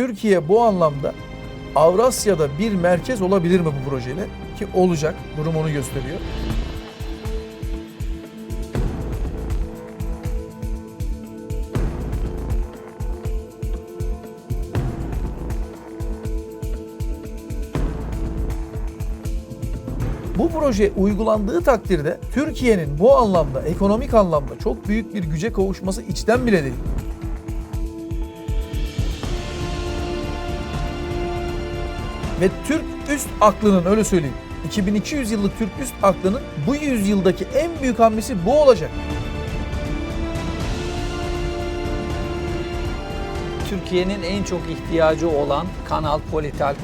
Türkiye bu anlamda Avrasya'da bir merkez olabilir mi bu projeyle? Ki olacak. Durum onu gösteriyor. Bu proje uygulandığı takdirde Türkiye'nin bu anlamda, ekonomik anlamda çok büyük bir güce kavuşması içten bile değil. Ve Türk üst aklının öyle söyleyeyim. 2200 yıllık Türk üst aklının bu yüzyıldaki en büyük hamlesi bu olacak. Türkiye'nin en çok ihtiyacı olan Kanal Politalk.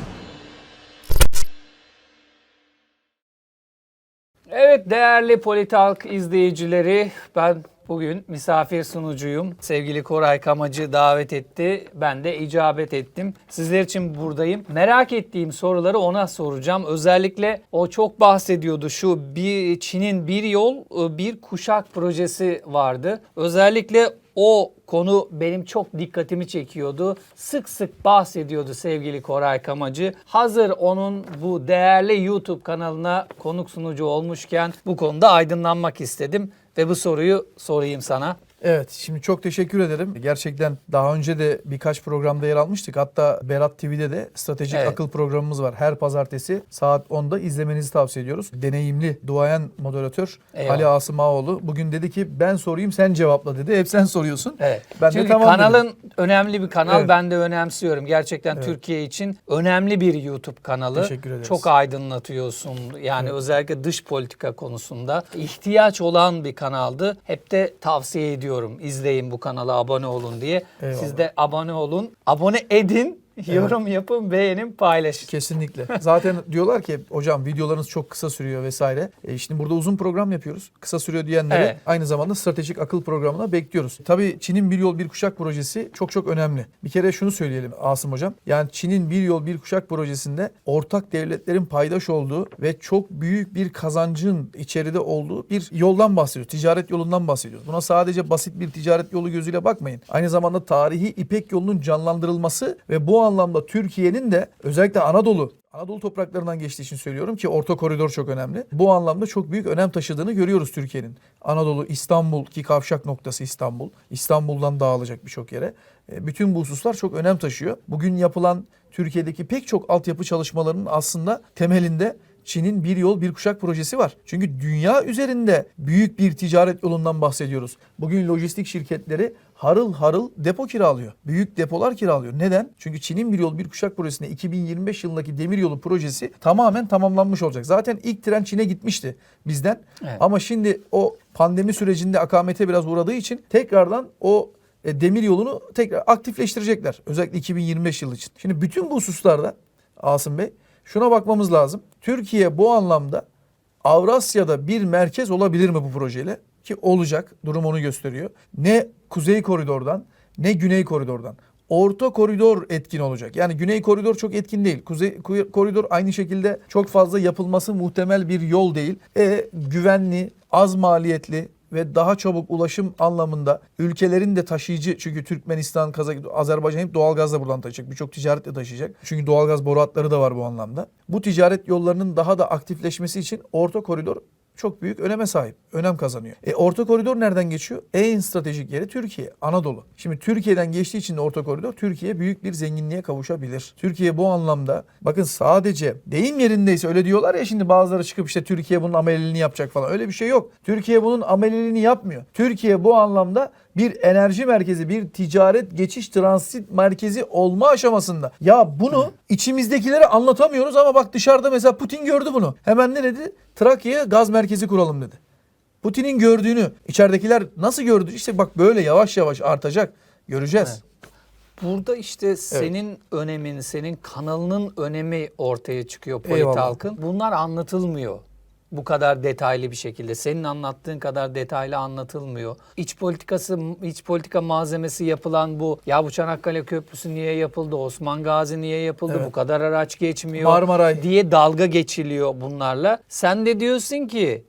Evet değerli Politalk izleyicileri ben bugün misafir sunucuyum. Sevgili Koray Kamacı davet etti. Ben de icabet ettim. Sizler için buradayım. Merak ettiğim soruları ona soracağım. Özellikle o çok bahsediyordu şu bir Çin'in bir yol bir kuşak projesi vardı. Özellikle o konu benim çok dikkatimi çekiyordu. Sık sık bahsediyordu sevgili Koray Kamacı. Hazır onun bu değerli YouTube kanalına konuk sunucu olmuşken bu konuda aydınlanmak istedim ve bu soruyu sorayım sana. Evet, şimdi çok teşekkür ederim. Gerçekten daha önce de birkaç programda yer almıştık. Hatta Berat TV'de de stratejik Evet. akıl programımız var. Her pazartesi saat 10'da izlemenizi tavsiye ediyoruz. Deneyimli duayen moderatör Eyvallah. Ali Asım Ağoğlu bugün dedi ki ben sorayım sen cevapla dedi. Hep sen soruyorsun. Evet. Ben de Çünkü tamam kanalın önemli bir kanal. Evet. Ben de önemsiyorum. Gerçekten Evet. Türkiye için önemli bir YouTube kanalı. Teşekkür ederiz. Çok aydınlatıyorsun. Yani özellikle dış politika konusunda ihtiyaç olan bir kanaldı. Hep de tavsiye ediyorum. İzleyin bu kanala, abone olun diye. Eyvallah. Siz de abone olun. Abone edin. Yorum yapın, beğenin, paylaşın. Kesinlikle. Zaten diyorlar ki hocam videolarınız çok kısa sürüyor vesaire. E şimdi burada uzun program yapıyoruz. Kısa sürüyor diyenleri Evet. aynı zamanda stratejik akıl programına bekliyoruz. Tabii Çin'in bir yol bir kuşak projesi çok çok önemli. Bir kere şunu söyleyelim Asım hocam. Yani Çin'in bir yol bir kuşak projesinde ortak devletlerin paydaş olduğu ve çok büyük bir kazancın içeride olduğu bir yoldan bahsediyoruz. Ticaret yolundan bahsediyoruz. Buna sadece basit bir ticaret yolu gözüyle bakmayın. Aynı zamanda tarihi İpek yolunun canlandırılması ve bu anlamda Türkiye'nin de özellikle Anadolu Anadolu topraklarından geçtiği için söylüyorum ki orta koridor çok önemli. Bu anlamda çok büyük önem taşıdığını görüyoruz Türkiye'nin. Anadolu, İstanbul ki kavşak noktası İstanbul. İstanbul'dan dağılacak birçok yere. E, Bütün bu hususlar çok önem taşıyor. Bugün yapılan Türkiye'deki pek çok altyapı çalışmalarının aslında temelinde Çin'in bir yol bir kuşak projesi var. Çünkü dünya üzerinde büyük bir ticaret yolundan bahsediyoruz. Bugün lojistik şirketleri harıl harıl depo kiralıyor. Büyük depolar kiralıyor. Neden? Çünkü Çin'in bir yol bir kuşak projesinde 2025 yılındaki demiryolu projesi tamamen tamamlanmış olacak. Zaten ilk tren Çin'e gitmişti bizden. Evet. Ama şimdi o pandemi sürecinde akamete biraz uğradığı için tekrardan o e, demir yolunu tekrar aktifleştirecekler. Özellikle 2025 yılı için. Şimdi bütün bu hususlarda Asım Bey şuna bakmamız lazım. Türkiye bu anlamda Avrasya'da bir merkez olabilir mi bu projeyle? Ki olacak. Durum onu gösteriyor. Ne kuzey koridordan ne güney koridordan. Orta koridor etkin olacak. Yani güney koridor çok etkin değil. Kuzey koridor aynı şekilde çok fazla yapılması muhtemel bir yol değil. E, güvenli, az maliyetli ve daha çabuk ulaşım anlamında ülkelerin de taşıyıcı çünkü Türkmenistan, Kazakistan, Azerbaycan hep doğalgaz da buradan taşıyacak. Birçok ticaretle taşıyacak. Çünkü doğalgaz boru hatları da var bu anlamda. Bu ticaret yollarının daha da aktifleşmesi için orta koridor çok büyük öneme sahip. Önem kazanıyor. E orta koridor nereden geçiyor? En stratejik yeri Türkiye, Anadolu. Şimdi Türkiye'den geçtiği için de orta koridor Türkiye büyük bir zenginliğe kavuşabilir. Türkiye bu anlamda bakın sadece deyim yerindeyse öyle diyorlar ya şimdi bazıları çıkıp işte Türkiye bunun ameliliğini yapacak falan. Öyle bir şey yok. Türkiye bunun ameliliğini yapmıyor. Türkiye bu anlamda bir enerji merkezi, bir ticaret geçiş transit merkezi olma aşamasında. Ya bunu içimizdekilere anlatamıyoruz ama bak dışarıda mesela Putin gördü bunu. Hemen ne dedi? Trakya'ya gaz merkezi kuralım dedi. Putin'in gördüğünü içeridekiler nasıl gördü? İşte bak böyle yavaş yavaş artacak. Göreceğiz. Burada işte senin önemin, senin kanalının önemi ortaya çıkıyor Eyvallah. Politalk'ın. Bunlar anlatılmıyor. Bu kadar detaylı bir şekilde. Senin anlattığın kadar detaylı anlatılmıyor. İç politikası, iç politika malzemesi yapılan bu ya bu Çanakkale Köprüsü niye yapıldı? Osman Gazi niye yapıldı? Evet. Bu kadar araç geçmiyor. Marmaray. diye dalga geçiliyor bunlarla. Sen de diyorsun ki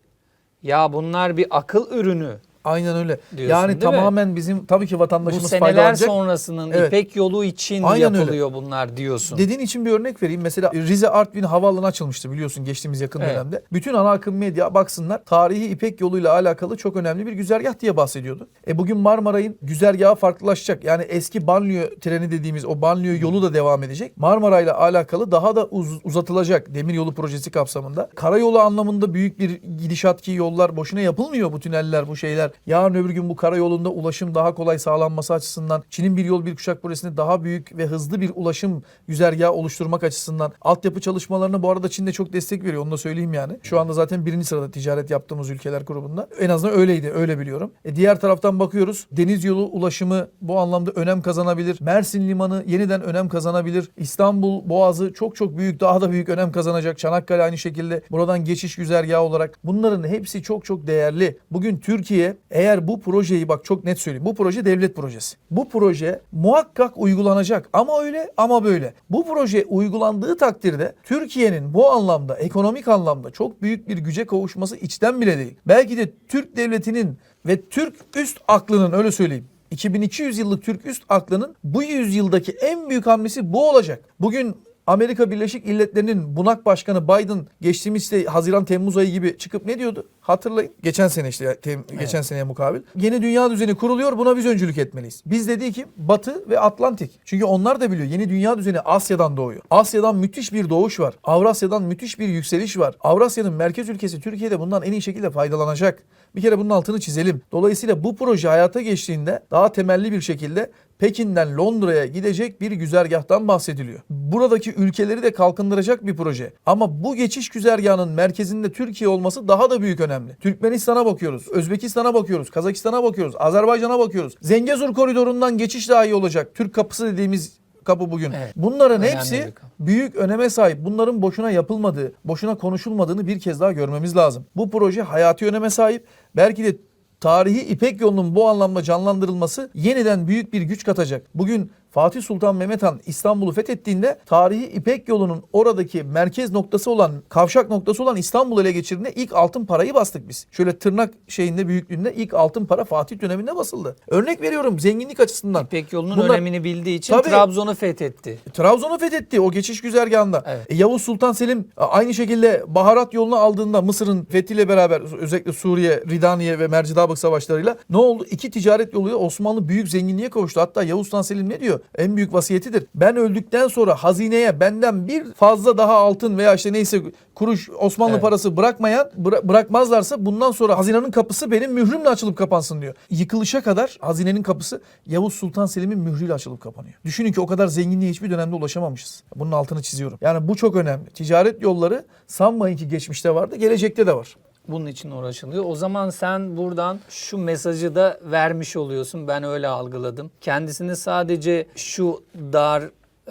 ya bunlar bir akıl ürünü. Aynen öyle. Diyorsun, yani değil mi? tamamen bizim tabii ki Bu vatandaşımız seneler faydalanacak. sonrasının Evet. İpek yolu için Aynen öyle. yapılıyor bunlar diyorsun. Dediğin için bir örnek vereyim. Mesela Rize Artvin havaalanı açılmıştı biliyorsun geçtiğimiz yakın Evet. dönemde. Bütün ana akım medya baksınlar tarihi İpek yoluyla alakalı çok önemli bir güzergah diye bahsediyordu. E bugün Marmaray'ın güzergahı farklılaşacak. Yani eski banliyö treni dediğimiz o banliyö yolu da devam edecek. Marmaray'la alakalı daha da uz- uzatılacak demiryolu projesi kapsamında. Karayolu anlamında büyük bir gidişat ki yollar boşuna yapılmıyor bu tüneller bu şeyler. Yarın öbür gün bu karayolunda ulaşım daha kolay sağlanması açısından Çin'in bir yol bir kuşak projesinde daha büyük ve hızlı bir ulaşım güzergahı oluşturmak açısından altyapı çalışmalarına bu arada Çin de çok destek veriyor onu da söyleyeyim yani. Şu anda zaten birinci sırada ticaret yaptığımız ülkeler grubunda. En azından öyleydi öyle biliyorum. E diğer taraftan bakıyoruz deniz yolu ulaşımı bu anlamda önem kazanabilir. Mersin Limanı yeniden önem kazanabilir. İstanbul Boğazı çok çok büyük daha da büyük önem kazanacak. Çanakkale aynı şekilde buradan geçiş güzergahı olarak bunların hepsi çok çok değerli. Bugün Türkiye eğer bu projeyi bak çok net söyleyeyim. Bu proje devlet projesi. Bu proje muhakkak uygulanacak ama öyle ama böyle. Bu proje uygulandığı takdirde Türkiye'nin bu anlamda ekonomik anlamda çok büyük bir güce kavuşması içten bile değil. Belki de Türk devletinin ve Türk üst aklının öyle söyleyeyim 2200 yıllık Türk üst aklının bu yüzyıldaki en büyük hamlesi bu olacak. Bugün Amerika Birleşik Devletleri'nin bunak başkanı Biden geçtiğimiz Haziran Temmuz ayı gibi çıkıp ne diyordu? Hatırlayın. Geçen sene işte tem- geçen seneye mukabil. Yeni dünya düzeni kuruluyor. Buna biz öncülük etmeliyiz. Biz dedi ki Batı ve Atlantik. Çünkü onlar da biliyor. Yeni dünya düzeni Asya'dan doğuyor. Asya'dan müthiş bir doğuş var. Avrasya'dan müthiş bir yükseliş var. Avrasya'nın merkez ülkesi Türkiye'de bundan en iyi şekilde faydalanacak. Bir kere bunun altını çizelim. Dolayısıyla bu proje hayata geçtiğinde daha temelli bir şekilde Pekin'den Londra'ya gidecek bir güzergahtan bahsediliyor. Buradaki ülkeleri de kalkındıracak bir proje. Ama bu geçiş güzergahının merkezinde Türkiye olması daha da büyük önemli. Türkmenistan'a bakıyoruz, Özbekistan'a bakıyoruz, Kazakistan'a bakıyoruz, Azerbaycan'a bakıyoruz. Zengezur koridorundan geçiş daha iyi olacak. Türk kapısı dediğimiz kapı bugün. Evet. Bunların Önemli hepsi büyük öneme sahip. Bunların boşuna yapılmadığı, boşuna konuşulmadığını bir kez daha görmemiz lazım. Bu proje hayati öneme sahip. Belki de tarihi İpek yolunun bu anlamda canlandırılması yeniden büyük bir güç katacak. Bugün Fatih Sultan Mehmet Han İstanbul'u fethettiğinde tarihi İpek yolunun oradaki merkez noktası olan, kavşak noktası olan İstanbul'u ele geçirdiğinde ilk altın parayı bastık biz. Şöyle tırnak şeyinde büyüklüğünde ilk altın para Fatih döneminde basıldı. Örnek veriyorum zenginlik açısından. İpek yolunun Bunlar- önemini bildiği için Tabii. Trabzon'u fethetti. Trabzon'u fethetti o geçiş güzergahında. Evet. E, Yavuz Sultan Selim a- aynı şekilde baharat yolunu aldığında Mısır'ın fethiyle beraber özellikle Suriye, Ridaniye ve Mercidabık savaşlarıyla ne oldu? İki ticaret yoluyla Osmanlı büyük zenginliğe kavuştu. Hatta Yavuz Sultan Selim ne diyor? En büyük vasiyetidir. Ben öldükten sonra hazineye benden bir fazla daha altın veya işte neyse kuruş Osmanlı Evet. parası bırakmayan bıra- bırakmazlarsa bundan sonra hazinenin kapısı benim mührümle açılıp kapansın diyor. Yıkılışa kadar hazinenin kapısı Yavuz Sultan Selim'in mührüyle açılıp kapanıyor. Düşünün ki o kadar zenginliğe hiçbir dönemde ulaşamamışız. Bunun altını çiziyorum. Yani bu çok önemli. Ticaret yolları sanmayın ki geçmişte vardı, gelecekte de var. Bunun için uğraşılıyor. O zaman sen buradan şu mesajı da vermiş oluyorsun. Ben öyle algıladım. Kendisini sadece şu dar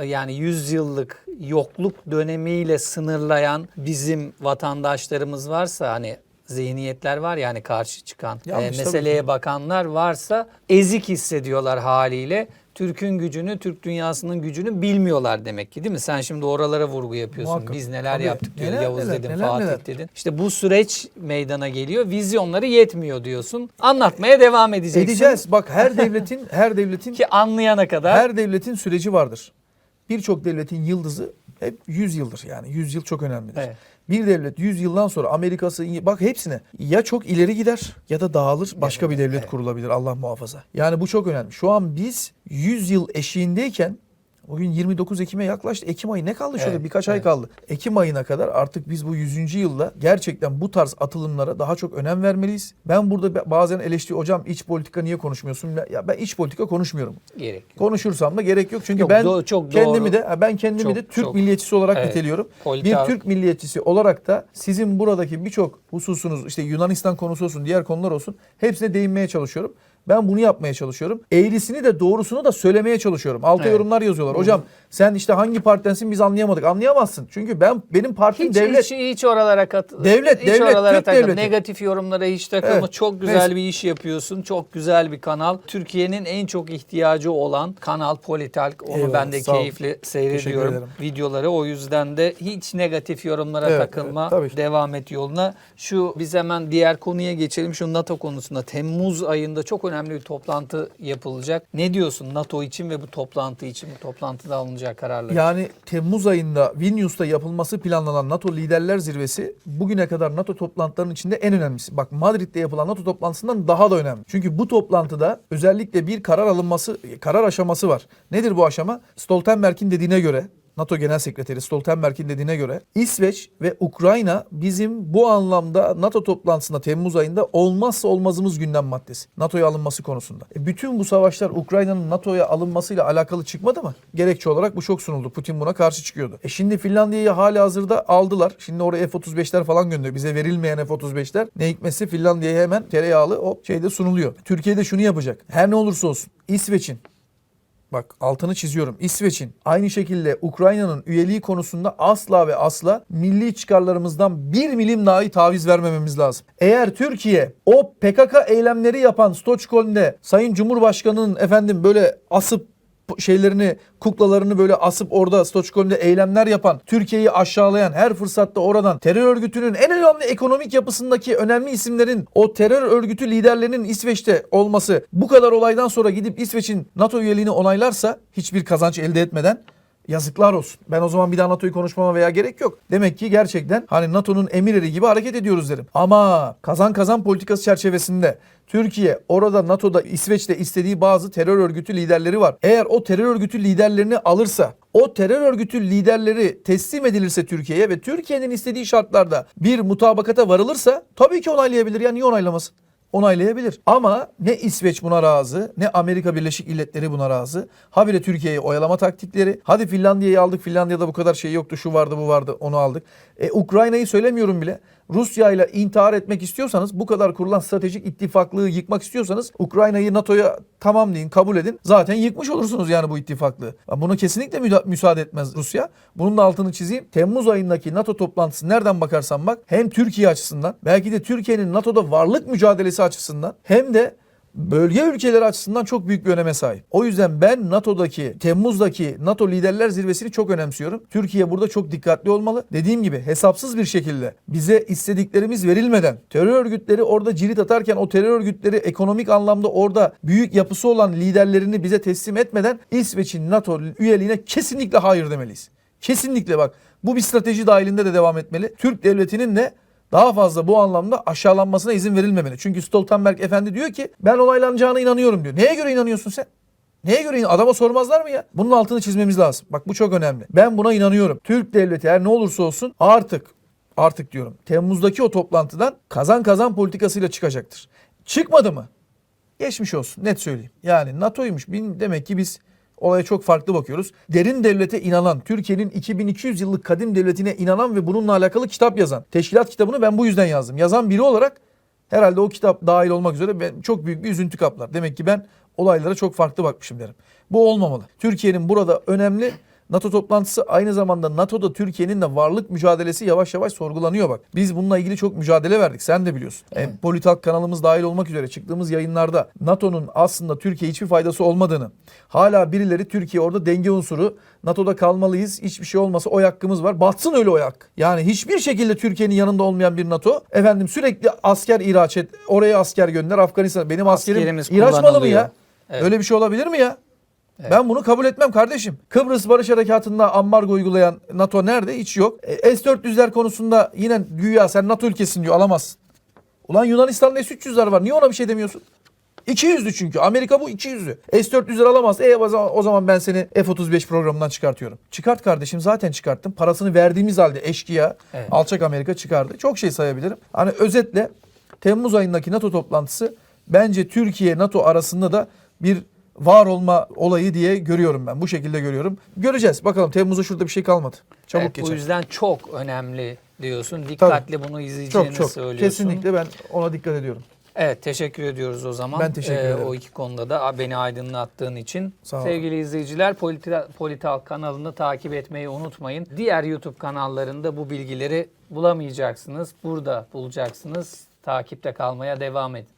yani 100 yıllık yokluk dönemiyle sınırlayan bizim vatandaşlarımız varsa hani zihniyetler var yani karşı çıkan Yanlış e, tabii meseleye bakanlar varsa ezik hissediyorlar haliyle. Türk'ün gücünü, Türk dünyasının gücünü bilmiyorlar demek ki değil mi? Sen şimdi oralara vurgu yapıyorsun. Muhakkak. Biz neler Tabii. yaptık diyor. Neler, Yavuz neler, dedin, neler, Fatih neler. dedin. İşte bu süreç meydana geliyor. Vizyonları yetmiyor diyorsun. Anlatmaya devam edeceksin. Edeceğiz. Bak her devletin her devletin Ki anlayana kadar. her devletin süreci vardır. Birçok devletin yıldızı hep 100 yıldır yani 100 yıl çok önemlidir. Evet. Bir devlet 100 yıldan sonra Amerika'sı bak hepsine ya çok ileri gider ya da dağılır başka bir devlet kurulabilir Allah muhafaza. Yani bu çok önemli. Şu an biz 100 yıl eşiğindeyken bugün 29 Ekim'e yaklaştı. Ekim ayı ne kaldı şöyle Evet, birkaç ay evet. kaldı. Ekim ayına kadar artık biz bu 100. yılda gerçekten bu tarz atılımlara daha çok önem vermeliyiz. Ben burada ba- bazen eleştiri hocam iç politika niye konuşmuyorsun? Ya ben iç politika konuşmuyorum. Gerek yok. Konuşursam da gerek yok. Çünkü Yok, ben do- çok kendimi doğru. de ben kendimi Çok, de Türk çok. milliyetçisi olarak Evet. niteliyorum. Politika- Bir Türk milliyetçisi olarak da sizin buradaki birçok hususunuz işte Yunanistan konusu olsun, diğer konular olsun hepsine değinmeye çalışıyorum. Ben bunu yapmaya çalışıyorum. Eğrisini de doğrusunu da söylemeye çalışıyorum. Alta Evet. yorumlar yazıyorlar. Hocam sen işte hangi partidensin biz anlayamadık. Anlayamazsın. Çünkü ben benim partim Hiç, devlet. hiç, hiç oralara kat Devlet, hiç devlet, oralara Türk devleti. Negatif yorumlara hiç takılma. Evet, Çok güzel neyse. bir iş yapıyorsun. Çok güzel bir kanal. Türkiye'nin en çok ihtiyacı olan kanal Politalk. Onu Eyvallah, ben de keyifle seyrediyorum videoları. O yüzden de hiç negatif yorumlara Evet, takılma. evet, devam et yoluna. Şu biz hemen diğer konuya geçelim. Şu NATO konusunda Temmuz ayında çok önemli bir toplantı yapılacak. Ne diyorsun NATO için ve bu toplantı için? Bu toplantıda alınacak kararlar. Yani Temmuz ayında Vilnius'ta yapılması planlanan NATO Liderler Zirvesi bugüne kadar NATO toplantılarının içinde en önemlisi. Bak Madrid'de yapılan NATO toplantısından daha da önemli. Çünkü bu toplantıda özellikle bir karar alınması, karar aşaması var. Nedir bu aşama? Stoltenberg'in dediğine göre NATO Genel Sekreteri Stoltenberg'in dediğine göre İsveç ve Ukrayna bizim bu anlamda NATO toplantısında Temmuz ayında olmazsa olmazımız gündem maddesi. NATO'ya alınması konusunda. E bütün bu savaşlar Ukrayna'nın NATO'ya alınmasıyla alakalı çıkmadı mı? Gerekçe olarak bu çok sunuldu. Putin buna karşı çıkıyordu. E şimdi Finlandiya'yı hali hazırda aldılar. Şimdi oraya F-35'ler falan gönderiyor. Bize verilmeyen F-35'ler ne hikmetse Finlandiya'ya hemen tereyağlı o şeyde sunuluyor. Türkiye'de şunu yapacak. Her ne olursa olsun İsveç'in Bak altını çiziyorum. İsveç'in aynı şekilde Ukrayna'nın üyeliği konusunda asla ve asla milli çıkarlarımızdan bir milim dahi taviz vermememiz lazım. Eğer Türkiye o PKK eylemleri yapan Stockholm'de Sayın Cumhurbaşkanı'nın efendim böyle asıp şeylerini, kuklalarını böyle asıp orada Stockholm'de eylemler yapan, Türkiye'yi aşağılayan, her fırsatta oradan terör örgütünün en önemli ekonomik yapısındaki önemli isimlerin o terör örgütü liderlerinin İsveç'te olması bu kadar olaydan sonra gidip İsveç'in NATO üyeliğini onaylarsa hiçbir kazanç elde etmeden Yazıklar olsun. Ben o zaman bir daha NATO'yu konuşmama veya gerek yok. Demek ki gerçekten hani NATO'nun emirleri gibi hareket ediyoruz derim. Ama kazan kazan politikası çerçevesinde Türkiye orada NATO'da İsveç'te istediği bazı terör örgütü liderleri var. Eğer o terör örgütü liderlerini alırsa o terör örgütü liderleri teslim edilirse Türkiye'ye ve Türkiye'nin istediği şartlarda bir mutabakata varılırsa tabii ki onaylayabilir. Ya niye onaylamasın? Onaylayabilir. Ama ne İsveç buna razı ne Amerika Birleşik Milletleri buna razı. Habire Türkiye'yi oyalama taktikleri. Hadi Finlandiya'yı aldık. Finlandiya'da bu kadar şey yoktu. Şu vardı bu vardı onu aldık. E, Ukrayna'yı söylemiyorum bile. Rusya ile intihar etmek istiyorsanız bu kadar kurulan stratejik ittifaklığı yıkmak istiyorsanız Ukrayna'yı NATO'ya tamam deyin kabul edin. Zaten yıkmış olursunuz yani bu ittifaklığı. Bunu kesinlikle müsaade etmez Rusya. Bunun da altını çizeyim. Temmuz ayındaki NATO toplantısı nereden bakarsan bak hem Türkiye açısından belki de Türkiye'nin NATO'da varlık mücadelesi açısından hem de bölge ülkeleri açısından çok büyük bir öneme sahip. O yüzden ben NATO'daki, Temmuz'daki NATO Liderler Zirvesi'ni çok önemsiyorum. Türkiye burada çok dikkatli olmalı. Dediğim gibi hesapsız bir şekilde bize istediklerimiz verilmeden terör örgütleri orada cirit atarken o terör örgütleri ekonomik anlamda orada büyük yapısı olan liderlerini bize teslim etmeden İsveç'in NATO üyeliğine kesinlikle hayır demeliyiz. Kesinlikle bak bu bir strateji dahilinde de devam etmeli. Türk devletinin de daha fazla bu anlamda aşağılanmasına izin verilmemeli. Çünkü Stoltenberg efendi diyor ki ben olaylanacağına inanıyorum diyor. Neye göre inanıyorsun sen? Neye göre Adama sormazlar mı ya? Bunun altını çizmemiz lazım. Bak bu çok önemli. Ben buna inanıyorum. Türk devleti her ne olursa olsun artık artık diyorum Temmuz'daki o toplantıdan kazan kazan politikasıyla çıkacaktır. Çıkmadı mı? Geçmiş olsun net söyleyeyim. Yani NATO'ymuş. Demek ki biz olaya çok farklı bakıyoruz. Derin devlete inanan, Türkiye'nin 2200 yıllık kadim devletine inanan ve bununla alakalı kitap yazan. Teşkilat kitabını ben bu yüzden yazdım. Yazan biri olarak herhalde o kitap dahil olmak üzere ben çok büyük bir üzüntü kaplar. Demek ki ben olaylara çok farklı bakmışım derim. Bu olmamalı. Türkiye'nin burada önemli NATO toplantısı aynı zamanda NATO'da Türkiye'nin de varlık mücadelesi yavaş yavaş sorgulanıyor bak. Biz bununla ilgili çok mücadele verdik. Sen de biliyorsun. E, Politalk kanalımız dahil olmak üzere çıktığımız yayınlarda NATO'nun aslında Türkiye hiçbir faydası olmadığını, hala birileri Türkiye orada denge unsuru, NATO'da kalmalıyız, hiçbir şey olmasa oy hakkımız var. Batsın öyle oy hakkı. Yani hiçbir şekilde Türkiye'nin yanında olmayan bir NATO, efendim sürekli asker ihraç et, oraya asker gönder, Afganistan'a. Benim askerim Askerimiz ihraç malı mı ya? Evet. Öyle bir şey olabilir mi ya? Ben bunu kabul etmem kardeşim. Kıbrıs Barış Harekatı'nda ambargo uygulayan NATO nerede? Hiç yok. E, S-400'ler konusunda yine güya sen NATO ülkesin diyor alamazsın. Ulan Yunanistan'da S-300'ler var. Niye ona bir şey demiyorsun? 200'lü çünkü. Amerika bu 200'lü. S-400'ler alamaz. E o zaman, o zaman ben seni F-35 programından çıkartıyorum. Çıkart kardeşim zaten çıkarttım. Parasını verdiğimiz halde eşkıya, Evet. alçak Amerika çıkardı. Çok şey sayabilirim. Hani özetle Temmuz ayındaki NATO toplantısı bence Türkiye NATO arasında da bir var olma olayı diye görüyorum ben. Bu şekilde görüyorum. Göreceğiz. Bakalım Temmuz'a şurada bir şey kalmadı. Çabuk Evet, geçer. Bu yüzden çok önemli diyorsun. Dikkatli bunu izleyeceğini Çok çok. söylüyorsun. Kesinlikle ben ona dikkat ediyorum. Evet teşekkür ediyoruz o zaman. Ben teşekkür Ee, ederim. O iki konuda da beni aydınlattığın için. Sağ. Sevgili izleyiciler Polita- Politalk kanalını takip etmeyi unutmayın. Diğer YouTube kanallarında bu bilgileri bulamayacaksınız. Burada bulacaksınız. Takipte kalmaya devam edin.